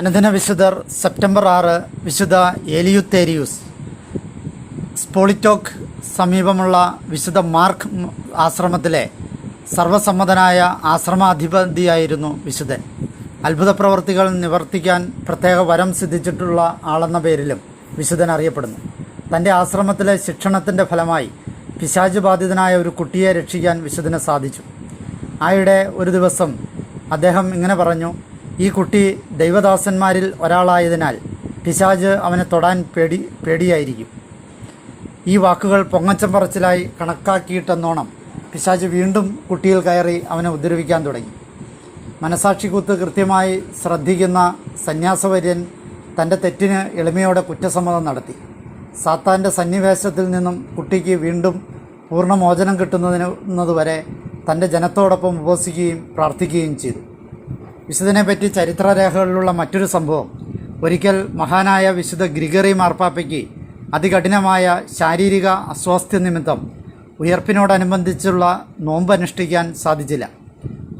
അനുദിന വിശുദ്ധർ സെപ്റ്റംബർ ആറ് വിശുദ്ധ ഏലിയുത്തേരിയൂസ്. സ്പോളിറ്റോക്ക് സമീപമുള്ള വിശുദ്ധ മാർക്ക് ആശ്രമത്തിലെ സർവസമ്മതനായ ആശ്രമാധിപതിയായിരുന്നു വിശുദ്ധൻ. അത്ഭുത പ്രവർത്തികൾ നിവർത്തിക്കാൻ പ്രത്യേക വരം സിദ്ധിച്ചിട്ടുള്ള ആളെന്ന പേരിലും വിശുദ്ധൻ അറിയപ്പെടുന്നു. തന്റെ ആശ്രമത്തിലെ ശിക്ഷണത്തിന്റെ ഫലമായി പിശാജ് ബാധിതനായ ഒരു കുട്ടിയെ രക്ഷിക്കാൻ വിശുദ്ധന് സാധിച്ചു. ആയിടെ ഒരു ദിവസം അദ്ദേഹം ഇങ്ങനെ പറഞ്ഞു ഈ കുട്ടി ദൈവദാസന്മാരിൽ ഒരാളായതിനാൽ പിശാജ് അവനെ തൊടാൻ പേടി പേടിയായിരിക്കും. ഈ വാക്കുകൾ പൊങ്ങച്ചം പറച്ചിലായി കണക്കാക്കിയിട്ടെന്നോണം പിശാജ് വീണ്ടും കുട്ടിയിൽ കയറി അവനെ ഉപദ്രവിക്കാൻ തുടങ്ങി. മനസാക്ഷിക്കൂത്ത് കൃത്യമായി ശ്രദ്ധിക്കുന്ന സന്യാസവര്യൻ തന്റെ തെറ്റിന് എളിമയോടെ കുറ്റസമ്മതം നടത്തി. സാത്താന്റെ സന്നിവേശത്തിൽ നിന്നും കുട്ടിക്ക് വീണ്ടും പൂർണമോചനം കിട്ടുന്നതിനുവരെ തന്റെ ജനത്തോടൊപ്പം ഉപവസിക്കുകയും പ്രാർത്ഥിക്കുകയും ചെയ്തു. വിശുദ്ധനെപ്പറ്റി ചരിത്രരേഖകളിലുള്ള മറ്റൊരു സംഭവം ഒരിക്കൽ മഹാനായ വിശുദ്ധ ഗ്രിഗറി മാർപ്പാപ്പയ്ക്ക് അതികഠിനമായ ശാരീരിക അസ്വാസ്ഥ്യ നിമിത്തം ഉയർപ്പിനോടനുബന്ധിച്ചുള്ള നോമ്പ് അനുഷ്ഠിക്കാൻ സാധിച്ചില്ല.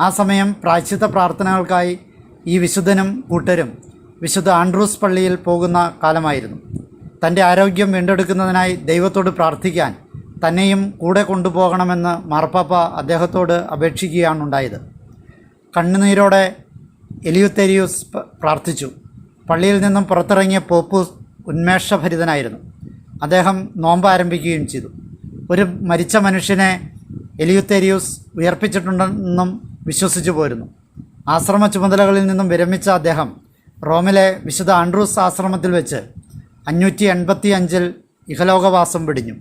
ആ സമയം പ്രായശ്ചിത്ത പ്രാർത്ഥനകൾക്കായി ഈ വിശുദ്ധനും കൂട്ടരും വിശുദ്ധ ആൻഡ്രൂസ് പള്ളിയിൽ പോകുന്ന കാലമായിരുന്നു. തന്റെ ആരോഗ്യം വീണ്ടെടുക്കുന്നതിനായി ദൈവത്തോട് പ്രാർത്ഥിക്കാൻ തന്നെയും കൂടെ കൊണ്ടുപോകണമെന്ന് മാർപ്പാപ്പ അദ്ദേഹത്തോട് അപേക്ഷിക്കുകയാണുണ്ടായത്. കണ്ണുനീരോടെ എലിയുത്തെരിയൂസ് പ്രാർത്ഥിച്ചു. പള്ളിയിൽ നിന്നും പുറത്തിറങ്ങിയ പോപ്പൂസ് ഉന്മേഷഭരിതനായിരുന്നു. അദ്ദേഹം നോമ്പ് ആരംഭിക്കുകയും ചെയ്തു. ഒരു മരിച്ച മനുഷ്യനെ എലിയുത്തേരിയൂസ് ഉയർപ്പിച്ചിട്ടുണ്ടെന്നും വിശ്വസിച്ചു പോരുന്നു. ആശ്രമ ചുമതലകളിൽ നിന്നും വിരമിച്ച അദ്ദേഹം റോമിലെ വിശുദ്ധ ആൻഡ്രൂസ് ആശ്രമത്തിൽ വെച്ച് അഞ്ഞൂറ്റി എൺപത്തി അഞ്ചിൽ ഇഹലോകവാസം വെടിഞ്ഞു.